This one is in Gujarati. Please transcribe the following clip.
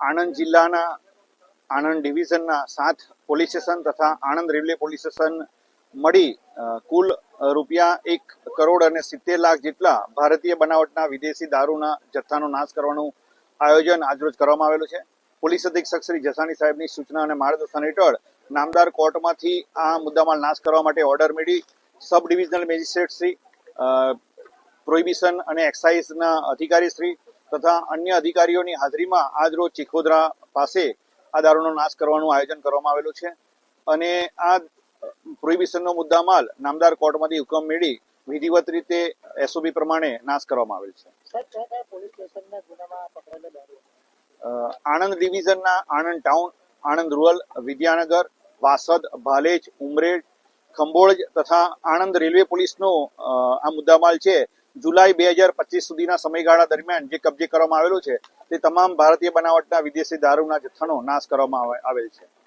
આણંદ જિલ્લાના, આણંદ ડિવિઝનના સાત પોલીસ સ્ટેશન તથા આણંદ રેલવે પોલીસ સ્ટેશન મળી કુલ રૂપિયા એક કરોડ અને સિત્તેર લાખ જેટલા ભારતીય બનાવટના વિદેશી દારૂના જથ્થાનો નાશ કરવાનું આયોજન આજરોજ કરવામાં આવેલું છે. પોલીસ અધિક્ષક શ્રી જસાણી સાહેબની સૂચના અને માર્ગદર્શન હેઠળ નામદાર કોર્ટમાંથી આ મુદ્દામાં નાશ કરવા માટે ઓર્ડર મેળવી sub divisional magistrate Shri prohibition અને એક્સાઇઝના અધિકારી શ્રી તથા અન્ય અધિકારીઓની હાજરીમાં આજ રોજ ચીખોદરા પાસે આ દારૂનો નાશ કરવાનું આયોજન કરવામાં આવેલું છે. અને આ પ્રોહિબિશનનો મુદ્દામાલ નામદાર કોર્ટમાંથી હુકમ મેળવી વિધિવત રીતે એસઓબી પ્રમાણે નાશ કરવામાં આવેલ છે. આણંદ ડિવિઝનના આણંદ ટાઉન આણંદ રૂરલ વિદ્યાનગર વાસદ ભાલેજ ઉમરેડ ખંભોળજ તથા આણંદ રેલવે પોલીસનો આ મુદ્દામાલ છે. જુલાઈ બે હજાર પચીસ સુધીના સમયગાળા દરમિયાન જે કબજે કરવામાં આવેલો છે, તે તમામ ભારતીય બનાવટના વિદેશી દારૂના જથ્થાનો નાશ કરવામાં આવે- આવેલ છે.